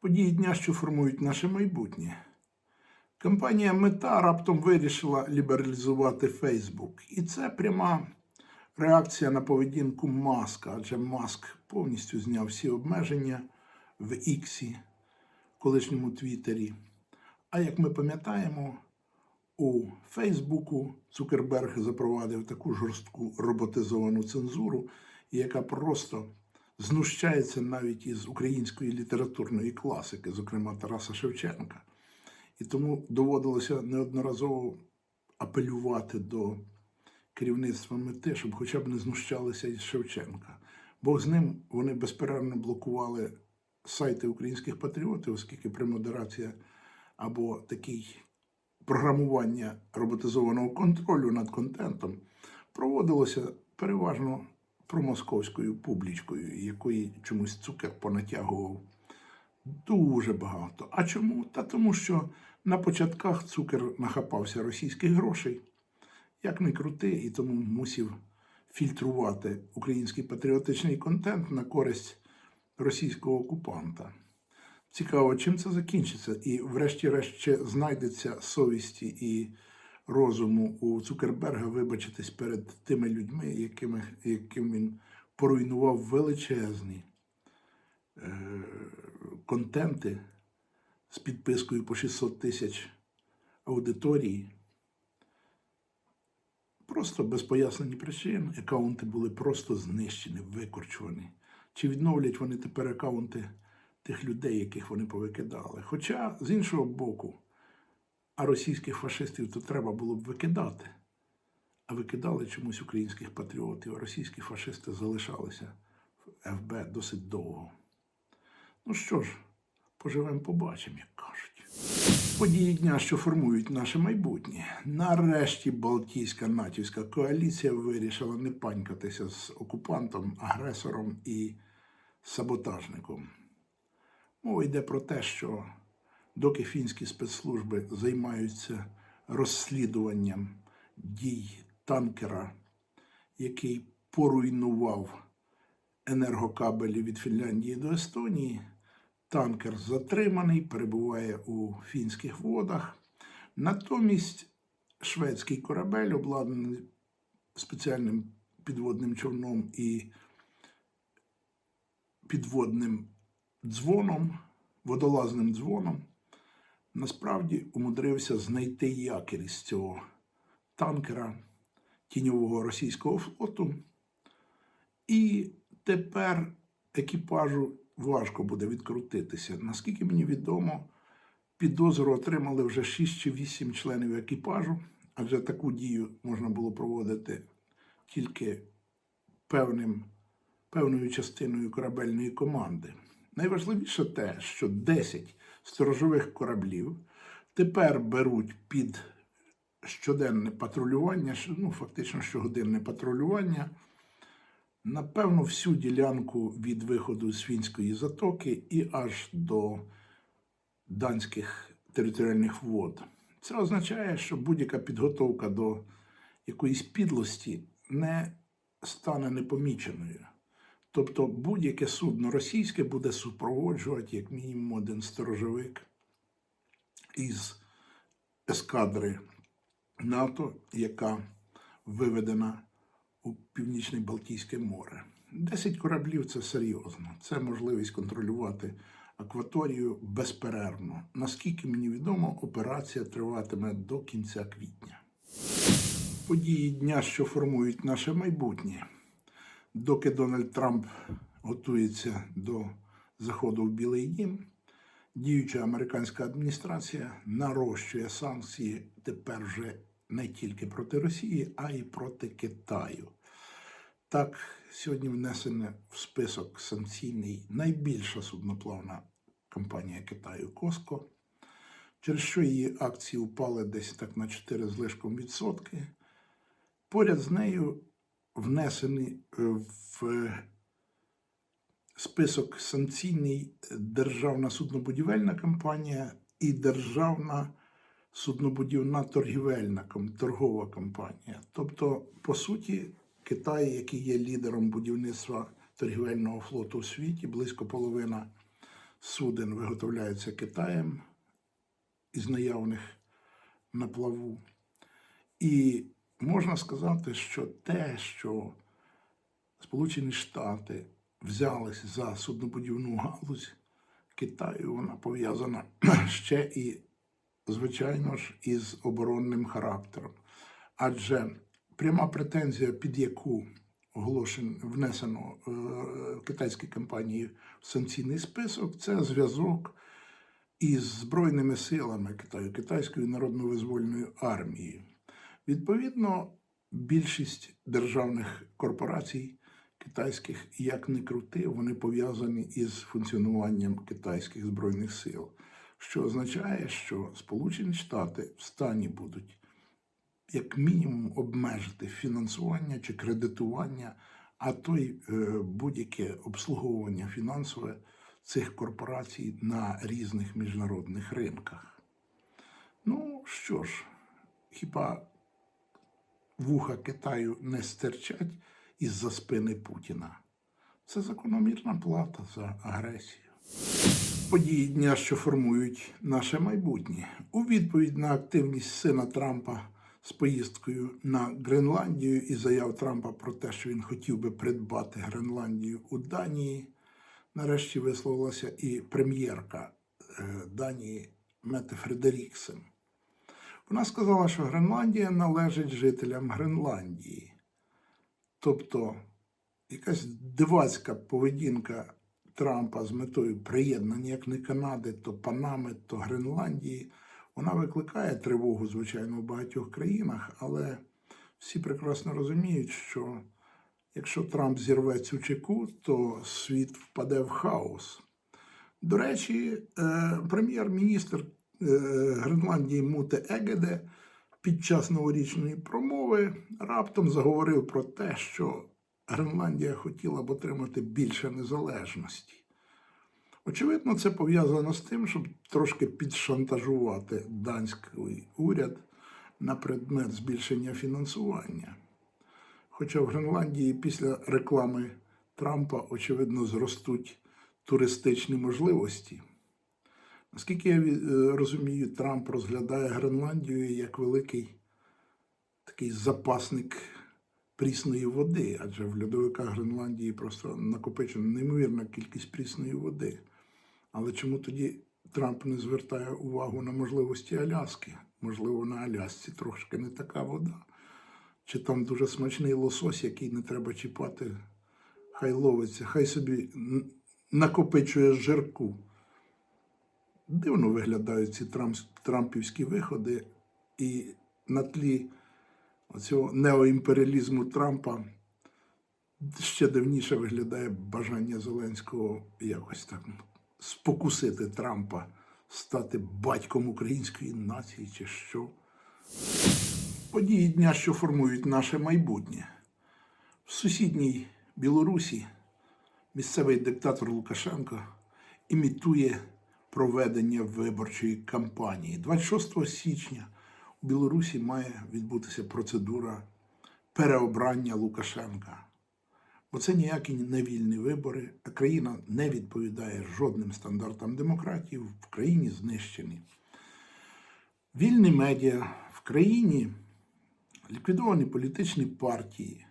Події дня, що формують наше майбутнє. Компанія Мета раптом вирішила лібералізувати Фейсбук. І це пряма реакція на поведінку Маска, адже Маск повністю зняв всі обмеження в Іксі, колишньому Твіттері. А як ми пам'ятаємо, у Фейсбуку Цукерберг запровадив таку жорстку роботизовану цензуру, яка просто знущається навіть із української літературної класики, зокрема Тараса Шевченка. І тому доводилося неодноразово апелювати до керівництва мети, щоб хоча б не знущалися із Шевченка. Бо з ним вони безперервно блокували сайти українських патріотів, оскільки премодерація або такий програмування роботизованого контролю над контентом проводилося переважно промосковською публічкою, якої чомусь цукер понатягував дуже багато. А чому? Та тому, що на початках цукер нахапався російських грошей, як не крути, і тому мусив фільтрувати український патріотичний контент на користь російського окупанта. Цікаво, чим це закінчиться, і, врешті-решт, чи знайдеться совісті і розуму у Цукерберга вибачитись перед тими людьми, якими, яким він поруйнував величезні е, контенти з підпискою по 600 тисяч аудиторії. Просто без пояснень причин аккаунти були просто знищені, викорчувані. Чи відновлять вони тепер аккаунти тих людей, яких вони повикидали? Хоча, з іншого боку, а російських фашистів то треба було б викидати. А викидали чомусь українських патріотів, а російські фашисти залишалися в ФБ досить довго. Ну що ж, поживемо, побачимо, як кажуть. Події дня, що формують наше майбутнє. Нарешті Балтійська натівська коаліція вирішила не панькатися з окупантом, агресором і саботажником. Мова йде про те, що доки фінські спецслужби займаються розслідуванням дій танкера, який поруйнував енергокабелі від Фінляндії до Естонії, танкер затриманий, перебуває у фінських водах. Натомість шведський корабель, обладнаний спеціальним підводним човном і підводним дзвоном, водолазним дзвоном, насправді умудрився знайти якір із цього танкера тіньового російського флоту. І тепер екіпажу важко буде відкрутитися. Наскільки мені відомо, підозру отримали вже 6 чи 8 членів екіпажу, адже таку дію можна було проводити тільки певним, певною частиною корабельної команди. Найважливіше те, що 10 сторожових кораблів тепер беруть під щоденне патрулювання, ну, фактично щогодинне патрулювання, напевно, всю ділянку від виходу з Фінської затоки і аж до данських територіальних вод. Це означає, що будь-яка підготовка до якоїсь підлості не стане непоміченою. Тобто будь-яке судно російське буде супроводжувати як мінімум один сторожовик із ескадри НАТО, яка виведена у Північне Балтійське море. Десять кораблів це серйозно. Це можливість контролювати акваторію безперервно. Наскільки мені відомо, операція триватиме до кінця квітня. Події дня, що формують наше майбутнє. Доки Дональд Трамп готується до заходу в Білий Дім, діюча американська адміністрація нарощує санкції тепер вже не тільки проти Росії, а й проти Китаю. Так, сьогодні внесена в список санкційний найбільша судноплавна компанія Китаю Коско, через що її акції впали десь так на 4 з лишком відсотки. Поряд з нею внесений е, в список санкційний Державна суднобудівельна компанія і Державна суднобудівна торгівельна торгова компанія. Тобто, по суті, Китай, який є лідером будівництва торгівельного флоту у світі, близько половина суден виготовляється Китаєм із наявних на плаву. І можна сказати, що те, що Сполучені Штати взялись за суднобудівну галузь Китаю, вона пов'язана ще і, звичайно ж, із оборонним характером. Адже пряма претензія, під яку оголошен, внесено е, китайській компанії в санкційний список, це зв'язок із Збройними силами Китаю, Китайською народно-визвольною армією. Відповідно, більшість державних корпорацій китайських, як не крути, вони пов'язані із функціонуванням китайських збройних сил, що означає, що Сполучені Штати в стані будуть як мінімум обмежити фінансування чи кредитування, а то й е, будь-яке обслуговування фінансове цих корпорацій на різних міжнародних ринках. Ну що ж, хіба вуха Китаю не стерчать із-за спини Путіна? Це закономірна плата за агресію. Події дня, що формують наше майбутнє. У відповідь на активність сина Трампа з поїздкою на Гренландію і заяв Трампа про те, що він хотів би придбати Гренландію у Данії. Нарешті висловилася і прем'єрка е, Данії Мете Фредеріксен. Вона сказала, що Гренландія належить жителям Гренландії. Тобто якась дивацька поведінка Трампа з метою приєднання як не Канади, то Панами, то Гренландії, вона викликає тривогу, звичайно, в багатьох країнах, але всі прекрасно розуміють, що якщо Трамп зірве цю чеку, то світ впаде в хаос. До речі, е, прем'єр-міністр Гренландії Муте Егеде під час новорічної промови раптом заговорив про те, що Гренландія хотіла б отримати більше незалежності. Очевидно, це пов'язано з тим, щоб трошки підшантажувати данський уряд на предмет збільшення фінансування. Хоча в Гренландії після реклами Трампа, очевидно, зростуть туристичні можливості. Наскільки я е, розумію, Трамп розглядає Гренландію як великий такий запасник прісної води, адже в льодовиках Гренландії просто накопичена неймовірна кількість прісної води. Але чому тоді Трамп не звертає увагу на можливості Аляски? Можливо, на Алясці трошки не така вода. Чи там дуже смачний лосось, який не треба чіпати, хай ловиться, хай собі накопичує жирку. Дивно виглядають ці трампівські виходи, і на тлі оцього неоімперіалізму Трампа ще дивніше виглядає бажання Зеленського якось так спокусити Трампа, стати батьком української нації чи що. Події дня, що формують наше майбутнє. В сусідній Білорусі місцевий диктатор Лукашенко імітує проведення виборчої кампанії. 26 січня у Білорусі має відбутися процедура переобрання Лукашенка. Бо це ніякі не вільні вибори, а країна не відповідає жодним стандартам демократії, в країні знищені. Вільні медіа в країні ліквідовані політичні партії.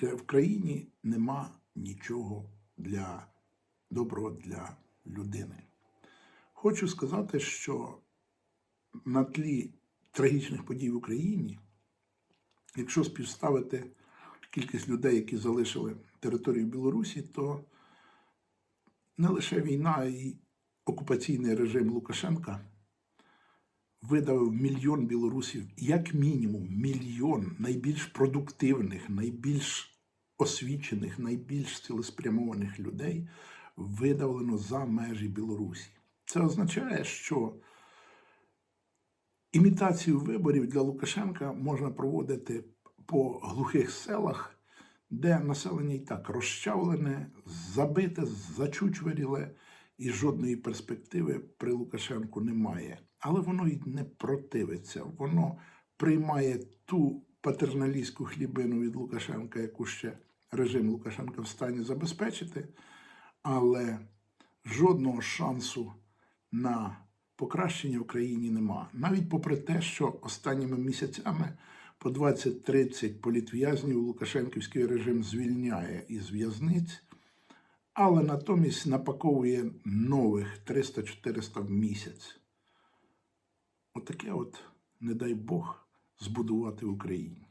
В країні нема нічого для доброго для людини. Хочу сказати, що на тлі трагічних подій в Україні, якщо співставити кількість людей, які залишили територію Білорусі, то не лише війна, а й окупаційний режим Лукашенка видавив мільйон білорусів, як мінімум, мільйон найбільш продуктивних, найбільш освічених, найбільш цілеспрямованих людей видавлено за межі Білорусі. Це означає, що імітацію виборів для Лукашенка можна проводити по глухих селах, де населення і так розчавлене, забите, зачучверіле, і жодної перспективи при Лукашенку немає. але воно й не противиться. Воно приймає ту патерналістську хлібину від Лукашенка, яку ще режим Лукашенка в стані забезпечити, але жодного шансу на покращення в країні нема. Навіть попри те, що останніми місяцями по 20-30 політв'язнів Лукашенківський режим звільняє із в'язниць, але натомість напаковує нових 300-400 в місяць. Отаке от, не дай Бог, збудувати в Україні.